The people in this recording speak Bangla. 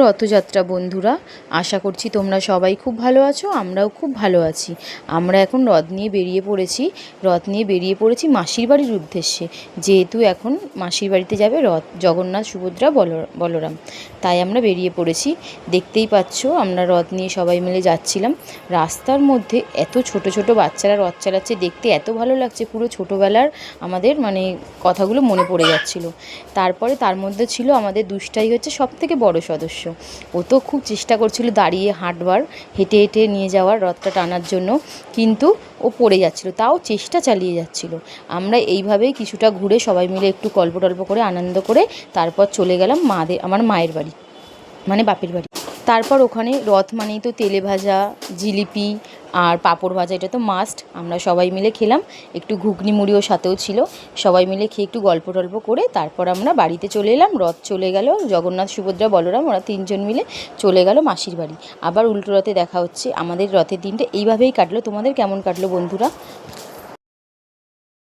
রথযাত্রা বন্ধুরা, আশা করছি তোমরা সবাই খুব ভালো আছো, আমরাও খুব ভালো আছি। আমরা এখন রথ নিয়ে বেরিয়ে পড়েছি, রথ নিয়ে বেরিয়ে পড়েছি মাসির বাড়ির উদ্দেশ্যে। যেহেতু এখন মাসির বাড়িতে যাবে রথ, জগন্নাথ, সুভদ্রা বল বলরাম। তাই আমরা বেরিয়ে পড়েছি। দেখতেই পাচ্ছ, আমরা রথ নিয়ে সবাই মিলে যাচ্ছিলাম। রাস্তার মধ্যে এত ছোট ছোট বাচ্চারা রথ চালাচ্ছে, দেখতে এত ভালো লাগছে, পুরো ছোটোবেলার আমাদের মানে কথাগুলো মনে পড়ে যাচ্ছিল। তারপরে তার মধ্যে ছিল আমাদের দুষ্টাই হচ্ছে সব থেকে বড় সদস্য। ও তো খুব চেষ্টা করছিল দাঁড়িয়ে হাঁটবার, হেঁটে হেঁটে নিয়ে যাওয়ার রথটা টানার জন্য, কিন্তু ও পড়ে যাচ্ছিল, তাও চেষ্টা চালিয়ে যাচ্ছিল। আমরা এইভাবেই কিছুটা ঘুরে সবাই মিলে একটু গল্প টল্প করে, আনন্দ করে তারপর চলে গেলাম মাদের আমার মায়ের বাড়ি মানে বাপের বাড়ি। তারপর ওখানে রথ মানেই তো তেলে ভাজা, জিলিপি আর পাঁপড় ভাজা, এটা তো মাস্ট আমরা সবাই মিলে খেলাম। একটু ঘুগনি মুড়িও সাথেও ছিল। সবাই মিলে খেয়ে একটু গল্প টল্প করে তারপর আমরা বাড়িতে চলে এলাম। রথ চলে গেল। জগন্নাথ, সুভদ্রা, বলরাম, ওরা তিনজন মিলে চলে গেল মাসির বাড়ি। আবার উল্টো রথে দেখা হচ্ছে। আমাদের রথের দিনটা এইভাবেই কাটলো। তোমাদের কেমন কাটলো বন্ধুরা?